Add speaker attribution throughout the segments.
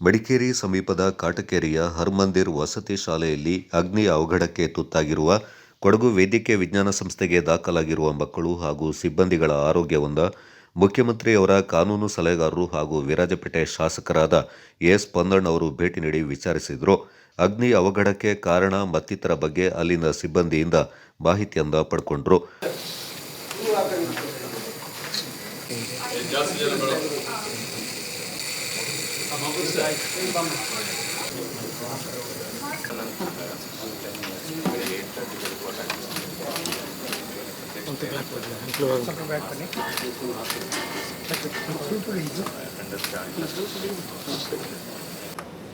Speaker 1: ಮಡಿಕೇರಿ ಸಮೀಪದ ಕಾಟಕೇರಿಯ ಹರ್ಮಂದಿರ್ ವಸತಿ ಶಾಲೆಯಲ್ಲಿ ಅಗ್ನಿ ಅವಘಡಕ್ಕೆ ತುತ್ತಾಗಿರುವ ಕೊಡಗು ವೈದ್ಯಕೀಯ ವಿಜ್ಞಾನ ಸಂಸ್ಥೆಗೆ ದಾಖಲಾಗಿರುವ ಮಕ್ಕಳು ಹಾಗೂ ಸಿಬ್ಬಂದಿಗಳ ಆರೋಗ್ಯವೊಂದ ಮುಖ್ಯಮಂತ್ರಿಯವರ ಕಾನೂನು ಸಲಹೆಗಾರರು ಹಾಗೂ ವಿರಾಜಪೇಟೆ ಶಾಸಕರಾದ ಎಸ್ ಪಂದಣ್ಣ ಅವರು ಭೇಟಿ ನೀಡಿ ವಿಚಾರಿಸಿದರು. ಅಗ್ನಿ ಅವಘಡಕ್ಕೆ ಕಾರಣ ಮತ್ತಿತರ ಬಗ್ಗೆ ಅಲ್ಲಿನ ಸಿಬ್ಬಂದಿಯಿಂದ ಮಾಹಿತಿಯನ್ನ ಪಡ್ಕೊಂಡ್ರು.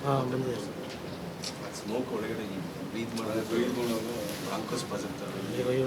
Speaker 2: ಹಾಂ ಬಂದಿದೆ
Speaker 3: ಸ್ಮೋಕ್ ಒಳಗಡೆ ಬ್ರೀತ್ ಮಾಡೋದು ಬ್ರೀತ್ ಮಾಡೋದು ಬ್ರಾಂಕೋಸ್ ಪಾಸ್
Speaker 2: ಈಗ ಅಯ್ಯೋ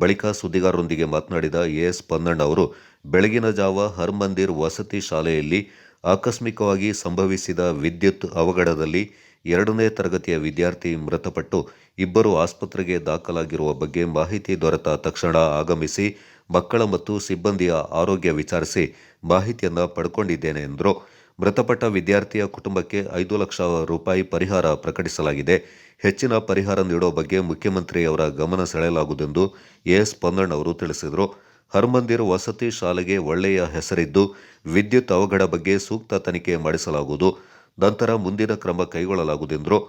Speaker 1: ಬಳಿಕ ಸುದ್ದಿಗಾರರೊಂದಿಗೆ ಮಾತನಾಡಿದ ಎಎಸ್ ಪನ್ನಣ್ಣ ಅವರು, ಬೆಳಗಿನ ಜಾವ ಹರ್ಮಂದಿರ್ ವಸತಿ ಶಾಲೆಯಲ್ಲಿ ಆಕಸ್ಮಿಕವಾಗಿ ಸಂಭವಿಸಿದ ವಿದ್ಯುತ್ ಅವಘಡದಲ್ಲಿ ಎರಡನೇ ತರಗತಿಯ ವಿದ್ಯಾರ್ಥಿ ಮೃತಪಟ್ಟು ಇಬ್ಬರು ಆಸ್ಪತ್ರೆಗೆ ದಾಖಲಾಗಿರುವ ಬಗ್ಗೆ ಮಾಹಿತಿ ದೊರೆತ ತಕ್ಷಣ ಆಗಮಿಸಿ ಮಕ್ಕಳ ಮತ್ತು ಸಿಬ್ಬಂದಿಯ ಆರೋಗ್ಯ ವಿಚಾರಿಸಿ ಮಾಹಿತಿಯನ್ನು ಪಡ್ಕೊಂಡಿದ್ದೇನೆ ಎಂದರು. ಮೃತಪಟ್ಟ ವಿದ್ಯಾರ್ಥಿಯ ಕುಟುಂಬಕ್ಕೆ ಐದು ಲಕ್ಷ ರೂಪಾಯಿ ಪರಿಹಾರ ಪ್ರಕಟಿಸಲಾಗಿದೆ. ಹೆಚ್ಚಿನ ಪರಿಹಾರ ನೀಡುವ ಬಗ್ಗೆ ಮುಖ್ಯಮಂತ್ರಿಯವರ ಗಮನ ಸೆಳೆಯಲಾಗುವುದೆಂದು ಎಎಸ್ ಪೊನ್ನಣ್ಣ ಅವರು ತಿಳಿಸಿದರು. ಹರ್ಮಂದಿರ್ ವಸತಿ ಶಾಲೆಗೆ ಒಳ್ಳೆಯ ಹೆಸರಿದ್ದು ವಿದ್ಯುತ್ ಅವಘಡ ಬಗ್ಗೆ ಸೂಕ್ತ ತನಿಖೆ ಮಾಡಿಸಲಾಗುವುದು. ನಂತರ ಮುಂದಿನ ಕ್ರಮ ಕೈಗೊಳ್ಳಲಾಗುವುದೆಂದರು.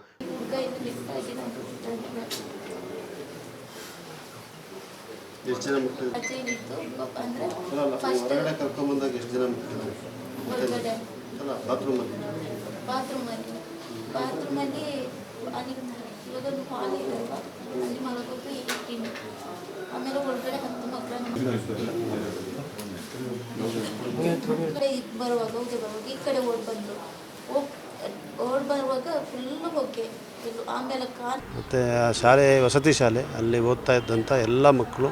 Speaker 4: ಎಷ್ಟು ಜನ ಮಕ್ಕಳು
Speaker 5: ಫಸ್ಟ್
Speaker 4: ಹೊರಗಡೆ ಕರ್ಕೊಂಬಂದಾಗ ಎಷ್ಟು ಜನ ಮಕ್ಕಳು
Speaker 5: ಹೊರಗಡೆ.
Speaker 4: ಅಲ್ಲ ಬಾತ್ರೂಮಲ್ಲಿ
Speaker 5: ಬಾತ್ರೂಮಲ್ಲಿ ಬಾತ್ರೂಮಲ್ಲಿ ಅಲ್ಲಿ. ಇವಾಗ ಒಂದು ಹಾಲ್ ಇದಲ್ವಾ ಅಲ್ಲಿ ಮಲಗೋದು ಇಟ್ಟಿನಿ ಆಮೇಲೆ ಒಳಗಡೆ ಹತ್ತು ಮಕ್ಕಳನ್ನು ಈ ಕಡೆ ಇದ್ ಬರುವಾಗ ಹೋಗಿ ಬರುವಾಗ ಈ ಕಡೆ ಓಡ್ ಬಂದರು ಓಡ್ ಬರುವಾಗ ಫುಲ್ಲು ಓಕೆ ಇದು ಆಮೇಲೆ ಕಾರ್
Speaker 4: ಮತ್ತು ಆ ಶಾಲೆ ವಸತಿ ಶಾಲೆ ಅಲ್ಲಿ ಓದ್ತಾ ಇದ್ದಂಥ ಎಲ್ಲ ಮಕ್ಕಳು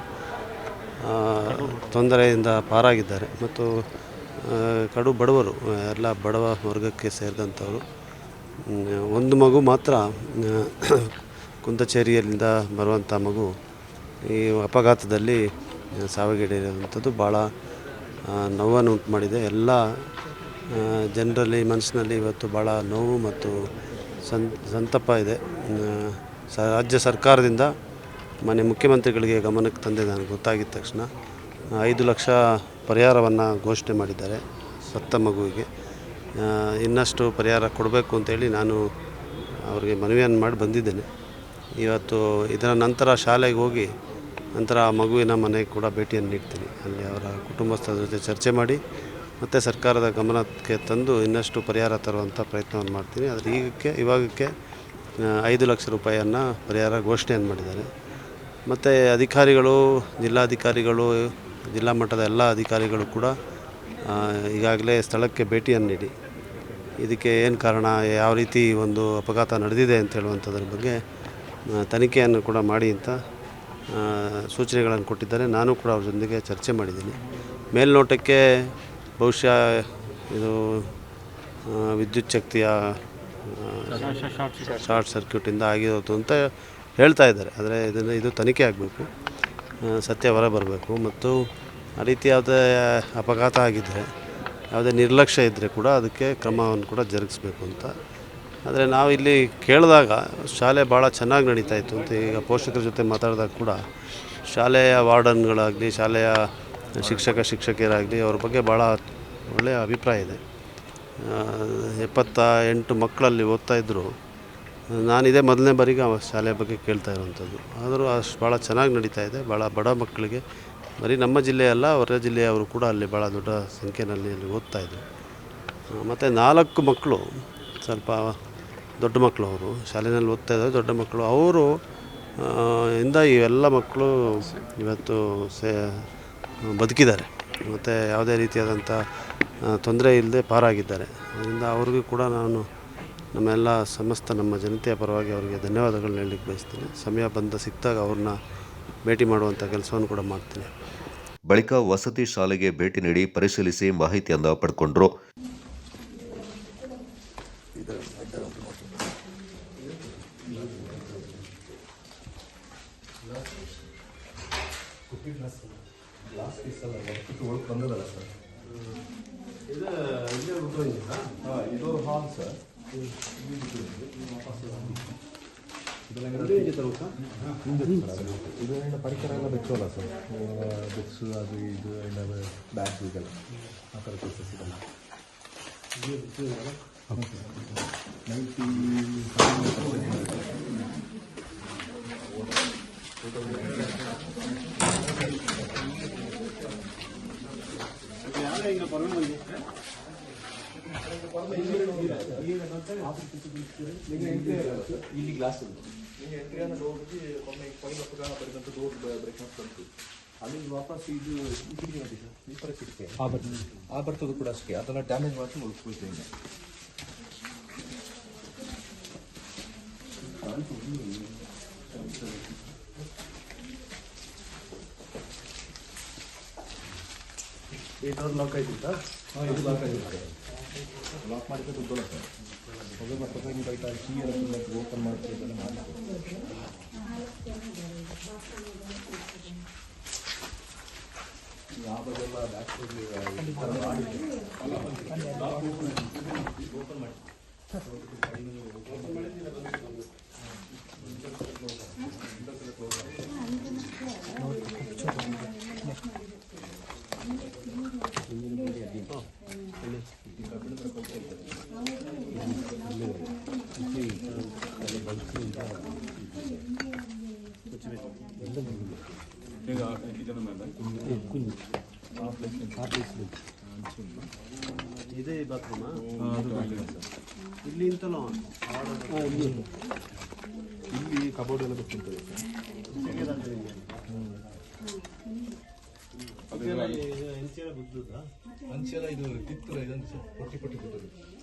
Speaker 4: ಆ, ತೊಂದರೆಯಿಂದ ಪಾರಾಗಿದ್ದಾರೆ. ಮತ್ತು ಕಡು ಬಡವರು, ಎಲ್ಲ ಬಡವ ವರ್ಗಕ್ಕೆ ಸೇರಿದಂಥವರು. ಒಂದು ಮಗು ಮಾತ್ರ ಕುಂದಚೇರಿಯಲ್ಲಿಂದ ಬರುವಂಥ ಮಗು ಈ ಅಪಘಾತದಲ್ಲಿ ಸಾವಿಗೀಡಿರುವಂಥದ್ದು ಭಾಳ ನೋವನ್ನು ಉಂಟು ಮಾಡಿದೆ ಎಲ್ಲ ಜನರಲ್ಲಿ, ಮನಸ್ಸಿನಲ್ಲಿ ಇವತ್ತು ಭಾಳ ನೋವು ಮತ್ತು ಸಂ, ಸಂತಪ ಇದೆ. ಸ, ರಾಜ್ಯ ಸರ್ಕಾರದಿಂದ ಮನೆ ಮುಖ್ಯಮಂತ್ರಿಗಳಿಗೆ ಗಮನಕ್ಕೆ ತಂದೆ ನನಗೆ ಗೊತ್ತಾಗಿದ್ದ ತಕ್ಷಣ ಐದು ಲಕ್ಷ ಪರಿಹಾರವನ್ನು ಘೋಷಣೆ ಮಾಡಿದ್ದಾರೆ ಸತ್ತ ಮಗುವಿಗೆ. ಇನ್ನಷ್ಟು ಪರಿಹಾರ ಕೊಡಬೇಕು ಅಂತೇಳಿ ನಾನು ಅವರಿಗೆ ಮನವಿಯನ್ನು ಮಾಡಿ ಬಂದಿದ್ದೇನೆ. ಇವತ್ತು ಇದರ ನಂತರ ಶಾಲೆಗೆ ಹೋಗಿ ನಂತರ ಆ ಮಗುವಿನ ಮನೆಗೆ ಕೂಡ ಭೇಟಿಯನ್ನು ನೀಡ್ತೀನಿ. ಅಲ್ಲಿ ಅವರ ಕುಟುಂಬಸ್ಥರ ಜೊತೆ ಚರ್ಚೆ ಮಾಡಿ ಮತ್ತು ಸರ್ಕಾರದ ಗಮನಕ್ಕೆ ತಂದು ಇನ್ನಷ್ಟು ಪರಿಹಾರ ತರುವಂಥ ಪ್ರಯತ್ನವನ್ನು ಮಾಡ್ತೀನಿ. ಆದರೆ ಈಗಕ್ಕೆ, ಇವಾಗಕ್ಕೆ ಐದು ಲಕ್ಷ ರೂಪಾಯಿಯನ್ನು ಪರಿಹಾರ ಘೋಷಣೆಯನ್ನು ಮಾಡಿದ್ದಾರೆ. ಮತ್ತು ಅಧಿಕಾರಿಗಳು, ಜಿಲ್ಲಾಧಿಕಾರಿಗಳು ಜಿಲ್ಲಾ ಮಟ್ಟದ ಎಲ್ಲ ಅಧಿಕಾರಿಗಳು ಕೂಡ ಈಗಾಗಲೇ ಸ್ಥಳಕ್ಕೆ ಭೇಟಿಯನ್ನು ನೀಡಿ. ಇದಕ್ಕೆ ಏನು ಕಾರಣ, ಯಾವ ರೀತಿ ಒಂದು ಅಪಘಾತ ನಡೆದಿದೆ ಅಂತ ಹೇಳುವಂಥದ್ರ ಬಗ್ಗೆ ತನಿಖೆಯನ್ನು ಕೂಡ ಮಾಡಿ ಅಂತ ಸೂಚನೆಗಳನ್ನು ಕೊಟ್ಟಿದ್ದಾರೆ. ನಾನು ಕೂಡ ಅವ್ರ ಜೊತೆಗೆ ಚರ್ಚೆ ಮಾಡಿದ್ದೀನಿ. ಮೇಲ್ನೋಟಕ್ಕೆ ಬಹುಶಃ ಇದು ವಿದ್ಯುತ್ ಶಕ್ತಿಯ ಶಾರ್ಟ್ ಸರ್ಕ್ಯೂಟಿಂದ ಆಗಿರೋದು ಅಂತ ಹೇಳ್ತಾ ಇದ್ದಾರೆ. ಆದರೆ ಇದನ್ನು, ಇದು ತನಿಖೆ ಆಗಬೇಕು. ಸತ್ಯ ಹೊರ ಬರಬೇಕು ಮತ್ತು ಆ ರೀತಿ ಯಾವುದೇ ಅಪಘಾತ ಆಗಿದ್ದರೆ ಯಾವುದೇ ನಿರ್ಲಕ್ಷ್ಯ ಇದ್ದರೆ ಕೂಡ ಅದಕ್ಕೆ ಕ್ರಮವನ್ನು ಕೂಡ ಜರುಗಿಸ್ಬೇಕು ಅಂತ. ಆದರೆ ನಾವು ಇಲ್ಲಿ ಕೇಳಿದಾಗ ಶಾಲೆ ಭಾಳ ಚೆನ್ನಾಗಿ ನಡೀತಾ ಇತ್ತು ಅಂತ ಈಗ ಪೋಷಕರ ಜೊತೆ ಮಾತಾಡಿದಾಗ ಕೂಡ ಶಾಲೆಯ ವಾರ್ಡನ್ಗಳಾಗಲಿ, ಶಾಲೆಯ ಶಿಕ್ಷಕ, ಶಿಕ್ಷಕಿಯರಾಗಲಿ ಅವ್ರ ಬಗ್ಗೆ ಭಾಳ ಒಳ್ಳೆಯ ಅಭಿಪ್ರಾಯ ಇದೆ. ಎಪ್ಪತ್ತ ಎಂಟು ಮಕ್ಕಳಲ್ಲಿ ಓದ್ತಾ ಇದ್ದರು ನಾನಿದೇ ಮೊದಲನೇ ಬಾರಿಗೆ ಆ ಶಾಲೆ ಬಗ್ಗೆ ಕೇಳ್ತಾ ಇರುವಂಥದ್ದು. ಆದರೂ ಅಷ್ಟು ಭಾಳ ಚೆನ್ನಾಗಿ ನಡೀತಾ ಇದೆ. ಭಾಳ ಬಡ ಮಕ್ಕಳಿಗೆ, ಬರೀ ನಮ್ಮ ಜಿಲ್ಲೆಯಲ್ಲ ಹೊರ ಜಿಲ್ಲೆಯವರು ಕೂಡ ಅಲ್ಲಿ ಭಾಳ ದೊಡ್ಡ ಸಂಖ್ಯೆಯಲ್ಲಿ ಅಲ್ಲಿ ಓದ್ತಾ ಇದ್ದರು ಮತ್ತು ನಾಲ್ಕು ಮಕ್ಕಳು, ಸ್ವಲ್ಪ ದೊಡ್ಡ ಮಕ್ಕಳು ಅವರು, ಶಾಲೆಯಲ್ಲಿ ಓದ್ತಾ ಇದ್ದಾರೆ ದೊಡ್ಡ ಮಕ್ಕಳು. ಅವರು ಇಂದ ಇವೆಲ್ಲ ಮಕ್ಕಳು ಇವತ್ತು ಸೇ, ಬದುಕಿದ್ದಾರೆ. ಮತ್ತು ಯಾವುದೇ ರೀತಿಯಾದಂಥ ತೊಂದರೆ ಇಲ್ಲದೆ ಪಾರಾಗಿದ್ದಾರೆ. ಅದರಿಂದ ಅವ್ರಿಗೂ ಕೂಡ ನಾನು ನಮ್ಮೆಲ್ಲ ಸಮಸ್ತ ನಮ್ಮ ಜನತೆಯ ಪರವಾಗಿ ಅವರಿಗೆ ಧನ್ಯವಾದಗಳನ್ನ ಹೇಳಲಿಕ್ಕೆ ಬಯಸ್ತೀನಿ. ಸಮಯ ಬಂದ ಸಿಕ್ಕಾಗ ಅವ್ರನ್ನ ಭೇಟಿ ಮಾಡುವಂಥ ಕೆಲಸವನ್ನು ಕೂಡ ಮಾಡ್ತೇನೆ.
Speaker 1: ಬಳಿಕ ವಸತಿ ಶಾಲೆಗೆ ಭೇಟಿ ನೀಡಿ ಪರಿಶೀಲಿಸಿ ಮಾಹಿತಿಯನ್ನು ಪಡ್ಕೊಂಡ್ರು.
Speaker 3: ಇದು ಹಾಲ್ ಸರ್. ಇದು ಏನು ಪರಿಕರ ಎಲ್ಲ ಬೆಚ್ಚೋಲ್ಲ ಸರ್ ಬುಕ್ಸ್ ಅದು ಇದು ಎಲ್ಲ ಬ್ಯಾಗ್ಸ್ ಇದೆಲ್ಲ ಆ ಥರ ಕೆಲಸ ಸಿಗಲ್ಲ ಇಲ್ಲಿ ಗ್ಲಾಸ್ ಉಂಟು. ನೀವು ಎಂಟ್ರಿಯನ್ನು ಹೋಗಿ ಒಮ್ಮೆ ಕೊಯ್ಲ ಪುರಾಣ ಬರೆದಂತ ಡೋರ್ ಬ್ರೇಕ್ ಬಂತು. ಅಲ್ಲಿ ವಾಪಸ್ ಇದು ಕಿಟಕಿ ನೋಡಿ ಸರ್. ಸ್ಲೀಪರ್ ಕಿಟಕಿ ಆ ಬರ್ತದ್ದು ಕೂಡ ಅಷ್ಟೇ. ಅದನ್ನು ಡ್ಯಾಮೇಜ್ ಮಾಡಿ ಉಳಿಸ್ಕೊಳ್ತೇವೆ
Speaker 4: ಈ ಡೋರ್ ಲಾಕ್ ಆಯ್ತಿತ್ತಾ
Speaker 3: ಹಾಂ ಇದು ಲಾಕ್ ಆಗಿರುತ್ತೆ ಲಾಕ್ ಮಾಡಿದ್ರೆ ದುಡ್ಡು ಸರ್ ಹೊಗೆ ಬರ್ತದೆ ಹಿಂಗೆ ಬೈತಾ ಕೀ ಎಲ್ಲ ಓಪನ್ ಮಾಡ್ತೀವಿ ಅದೆಲ್ಲ ಮಾಡ್ತೀವಿ ಯಾವಾಗೆಲ್ಲ ಬ್ಯಾಕ್ ಈ ಥರ ಮಾಡಿ.
Speaker 4: ಇದೇ ಬಾತ್ರೂಮಾ ಇಲ್ಲಿ ಇಂತಲ್ಲ
Speaker 3: ಇಲ್ಲಿ ಕಬೋರ್ಡ್ ಎಲ್ಲ ಬಿಟ್ಟಿರ್ತದೆ ಅಂಚೆಲ್ಲ ಇದು ಕಿತ್ತಲ ಪಟ್ಟಿ ಪೊಟ್ಟಿ ಪೊಟ್ಟಿ ಬಿಟ್ಟದ್ದು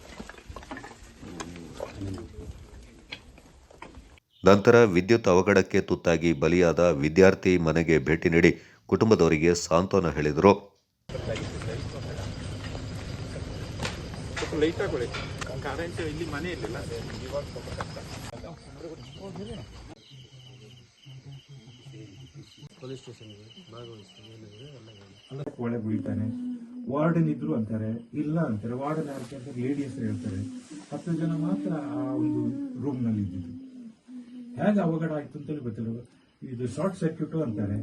Speaker 1: ನಂತರ ವಿದ್ಯುತ್ ಅವಘಡಕ್ಕೆ ತುತ್ತಾಗಿ ಬಲಿಯಾದ ವಿದ್ಯಾರ್ಥಿ ಮನೆಗೆ ಭೇಟಿ ನೀಡಿ ಕುಟುಂಬದವರಿಗೆ ಸಾಂತ್ವನ ಹೇಳಿದರು.
Speaker 6: ಬೀಳ್ತಾನೆ ವಾರ್ಡನ್ ಇದ್ರು ಅಂತಾರೆ ಇಲ್ಲ ಅಂತಾರೆ ವಾರ್ಡನ್ ಯಾಕೆ ಅಂತ ಲೇಡಿ ಹೆಸರು ಹೇಳ್ತಾರೆ. ಹತ್ತು ಜನ ಮಾತ್ರ ಆ ಒಂದು ರೂಮ್ನಲ್ಲಿ ಇದ್ದಿದ್ದು. ಹೇಗೆ ಅವಘಡ ಆಯ್ತು ಅಂತೇಳಿ ಗೊತ್ತಿಲ್ಲ. ಇದು ಶಾರ್ಟ್ ಸರ್ಕ್ಯೂಟ್ ಅಂತಾರೆ.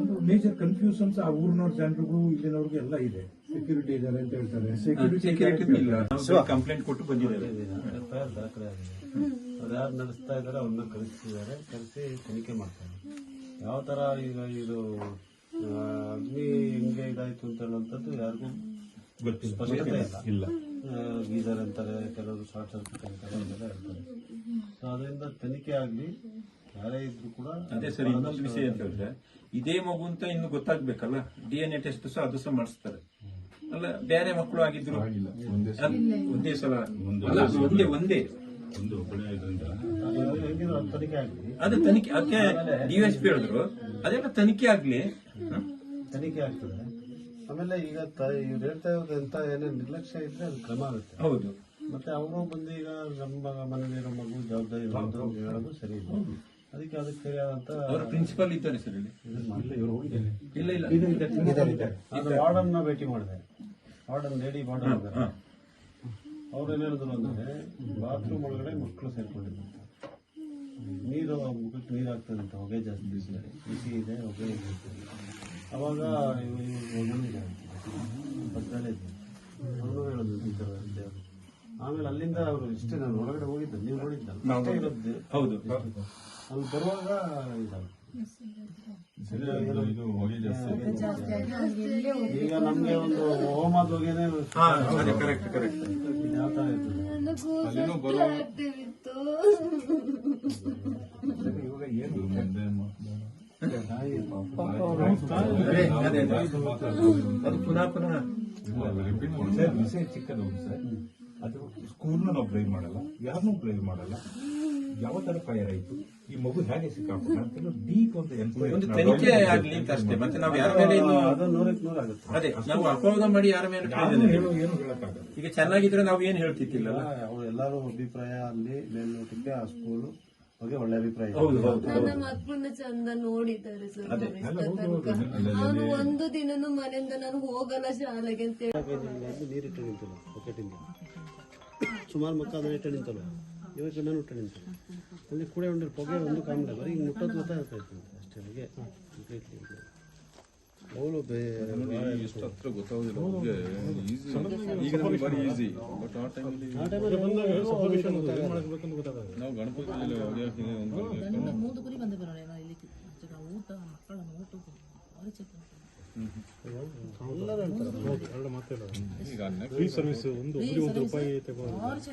Speaker 6: ಒಂದು ಮೇಜರ್ ಕನ್ಫ್ಯೂಷನ್ಸ್ ಆ ಊರಿನವ್ರ ಜನರಿಗೂ ಇಲ್ಲಿನವ್ರಿಗೂ ಎಲ್ಲ ಇದೆ. ಸೆಕ್ಯೂರಿಟಿ ಇದ್ದಾರೆ ಅಂತ ಹೇಳ್ತಾರೆ. ಸೆಕ್ಯೂರಿಟಿ ಇಲ್ಲ. ಕಂಪ್ಲೇಂಟ್ ಕೊಟ್ಟು ಬಂದಿದ್ದಾರೆ.
Speaker 4: ಎಫ್ ಐ ದಾಖಲೆ ಆಗಿದೆ. ಅವ್ರು ಯಾರು ನಡೆಸ್ತಾ ಇದ್ದಾರೆ ಅವ್ರನ್ನ ಕಳಿಸ್ತಿದ್ದಾರೆ ಕರೆಸಿ ತನಿಖೆ ಮಾಡ್ತಾರೆ. ಯಾವ ತರ ಈಗ ಇದು ಆ, ಹಿಂಗೆ ಇದಾಯ್ತು ಅಂತ ಹೇಳುವಂಥದ್ದು ಯಾರಿಗೂ ಸ್ಪಷ್ಟತೆ ಇಲ್ಲ. ಗೀಸರ್ ಅಂತಾರೆ ಕೆಲವರು ಶಾರ್ಟ್ ಸರ್ಕ್ಯೂಟ್ ಅಂತಾರೆ ಅದೆಲ್ಲ ಹೇಳ್ತಾರೆ. ಸೊ ಅದರಿಂದ ತನಿಖೆ ಆಗಲಿ ಯಾರೇ ಇದ್ರು ಕೂಡ
Speaker 7: ಅದೇ ಸರ್ ಇನ್ನೊಂದು ವಿಷಯ ಅಂತ ಹೇಳಿದ್ರೆ ಇದೇ ಮಗು ಅಂತ ಇನ್ನು ಗೊತ್ತಾಗ್ಬೇಕಲ್ಲ? ಡಿ ಎನ್ ಎ ಟೆಸ್ಟ್ ಸಹ ಅದು ಸಹ ಮಾಡಿಸ್ತಾರೆ. ಅಲ್ಲ ಬೇರೆ ಮಕ್ಕಳು ಆಗಿದ್ರು? ಒಂದೇ ಸಲ. ಅಲ್ಲ ಒಂದೇ ಒಂದೇ
Speaker 4: ಒಂದು. ಹೆಂಗಿದ್ರು ಅದು ತನಿಖೆ ಆಗಲಿ.
Speaker 7: ಅದು ತನಿಖೆ ಅದಕ್ಕೆ ಡಿಎಸ್ಪಿ ಹೇಳಿದ್ರು. ಅದೆಲ್ಲ ತನಿಖೆ ಆಗ್ಲಿ?
Speaker 4: ತನಿಖೆ ಆಗ್ತದೆ. ಆಮೇಲೆ ಈಗ ಇವ್ರು ಹೇಳ್ತಾ ಇರೋದು ಎಂತ ಏನೇ ನಿರ್ಲಕ್ಷ್ಯ ಇದ್ರೆ ಅದು ಕ್ರಮ ಆಗುತ್ತೆ.
Speaker 7: ಹೌದು.
Speaker 4: ಮತ್ತೆ ಅವರು ಬಂದು ಈಗ ನಮ್ಮ ಮನೇಲಿರೋ ಮಗು ಜವಾಬ್ದಾರಿ ಇರೋದು ಹೇಳೋದು ಸರಿ ಇಲ್ಲ. ಅದಕ್ಕೆ ಅದಕ್ಕೆ ಸರಿಯಾದಂತ
Speaker 7: ಅವರ ಪ್ರಿನ್ಸಿಪಲ್ ಇದ್ದಾರೆ ಸರ್ ಇಲ್ಲಿ. ಇಲ್ಲ ಇಲ್ಲ
Speaker 4: ಅದು ವಾರ್ಡನ್ ಭೇಟಿ ಮಾಡಿದೆ. ವಾರ್ಡನ್ ಲೇಡಿ ವಾರ್ಡನ್ ಅವ್ರು ಏನೇಳಿದ್ರು ಅಂದ್ರೆ ಅಂದರೆ ಬಾತ್ರೂಮ್ ಒಳಗಡೆ ಮಕ್ಕಳು ಸೇರ್ಕೊಂಡಿದ್ದಂತೆ ನೀರು ಮುಖಕ್ಕೆ ನೀರು ಆಗ್ತದಂತೆ ಹೊಗೆ ಜಾಸ್ತಿ ಬಿಸಿ ಬಿಸಿ ಇದೆ ಹೊಗೆ ಇದೆ ಅವಾಗ ಪಕ್ಕದಲ್ಲೇ ಇದ್ದೆ ಅವರು ಹೇಳೋದು ಈ ಥರ ಅಂತ ಆಮೇಲೆ ಅಲ್ಲಿಂದ ಅವರು ಇಷ್ಟೇ ನಾನು ಒಳಗಡೆ ಹೋಗಿದ್ದೆ ನೀವು ನೋಡಿದ್ದೆ ಇರೋದು
Speaker 7: ಹೌದು.
Speaker 4: ಅಲ್ಲಿ ಬರುವಾಗ ಇದಾಗುತ್ತೆ.
Speaker 6: ಇದು ಹೊಗೆ ಜಾಸ್ತಿ
Speaker 4: ಈಗ ನಮಗೆ ಒಂದು ಹೋಮದ ಹೊಗೆನೇ
Speaker 7: ಹಾ ಅದೇ ಕರೆಕ್ಟ್ ಕರೆಕ್ಟ್.
Speaker 4: ಯಾವ ಥರ ಇರ್ತದೆ.
Speaker 6: ಏನು
Speaker 7: ಅದೇ ಪುನಃ ಪುನಃ
Speaker 6: ಸರ್ ವಿಷಯ ಚಿಕ್ಕದು ಸರ್ ಅದು ಸ್ಕೂಲ್ನ ನಾವು ಬ್ಲೇಮ್ ಮಾಡಲ್ಲ ಯಾರನ್ನೂ ಬ್ಲೇಮ್ ಮಾಡಲ್ಲ ಯಾವ ತರ ಫೈರ್ ಆಯ್ತು ಈ ಮಗು ಹೇಗೆ ಸಿಕ್ಕಾಕೊಂಡ ಅಂತ ಡೀಪ್ ಒಂದು
Speaker 7: ಒಂದು
Speaker 6: ಎನ್ಕ್ವೈರಿ
Speaker 7: ತನಿಖೆ ಆಗ್ಲಿ ಅಂತ ಅಷ್ಟೇ ಮತ್ತೆ ನಾವು ಯಾರ ಮೇಲೆ
Speaker 4: ಅದು
Speaker 7: ನಾವು ಅಪವಾದ ಮಾಡಿ ಯಾರ ಮೇಲೆ
Speaker 6: ಹೇಳೋ ಏನು ಹೇಳಕ್ಕಾಗಲ್ಲ.
Speaker 7: ಈಗ ಚೆನ್ನಾಗಿದ್ರೆ ನಾವು ಏನ್ ಹೇಳ್ತಿದ್ದಿಲ್ಲಲ್ಲ?
Speaker 4: ಅವ್ರು ಎಲ್ಲರೂ ಅಭಿಪ್ರಾಯ ಅಲ್ಲಿ ಮೇಲ್ನೋಟಕ್ಕೆ ಆ ಸ್ಕೂಲು ಬಗ್ಗೆ ಒಳ್ಳೆ ಅಭಿಪ್ರಾಯ.
Speaker 8: ಮಕ್ಕಳನ್ನ ಚಂದ ನೋಡಿದ್ದಾರೆ ಸರ್ ನಾನು ಒಂದು ದಿನನೂ ಮನೆಯಿಂದ ನಾನು ಹೋಗಲ್ಲ ಶಾಲೆಗೆ ಅಂತ
Speaker 4: ನೀರಿಟ್ಟು ನಿಂತಲ್ಲ ಬಕೆಟಿಂದ ಸುಮಾರು ಮಕ್ಕಳು ಅದನ್ನ ಇಟ್ಟು ನಿಂತಲ್ಲ? ಇವಾಗ ನಾನು ಇಟ್ಟು ನಿಂತಲ್ಲ? ಅಲ್ಲಿ ಕೂಡ ಒಂದು ಪೊಗೆ ಒಂದು ಕಾಮಿಲ್ಲ ಬರೀ ಮುಟ್ಟೋದು ಇತ್ತು. ಅಷ್ಟೇ ಹಾಗೆ. ಬೇ-
Speaker 6: ಎಷ್ಟು ಹತ್ರ ಗೊತ್ತಾಗೋದಿಲ್ಲ ಅವ್ರಿಗೆ ಈಸಿ ಈಗ ನಮಗೆ ಬಾರಿ ಈಸಿ ಬಟ್ ಆ ಟೈಮಲ್ಲಿ
Speaker 4: ಆ ಟೈಮಲ್ಲಿ ಬಂದಾಗ ಗೊತ್ತಾಗಲ್ಲ.
Speaker 6: ನಾವು ಗಣಪತಿ ಒಂದು
Speaker 9: ಮೂದು ಕುರಿ ಬಂದು ಬರೋಣ. ಇಲ್ಲಿ ಊಟ ಮಕ್ಕಳನ್ನು ಊಟ ಅವರೇ ಚೆಕ್
Speaker 4: ಎಲ್ಲರೂ ಹೇಳ್ತಾರೆ
Speaker 6: ಈಗ ನೆಕ್ಸ್ಟ್ ಸರ್ವಿಸ್
Speaker 9: ಅವ್ರು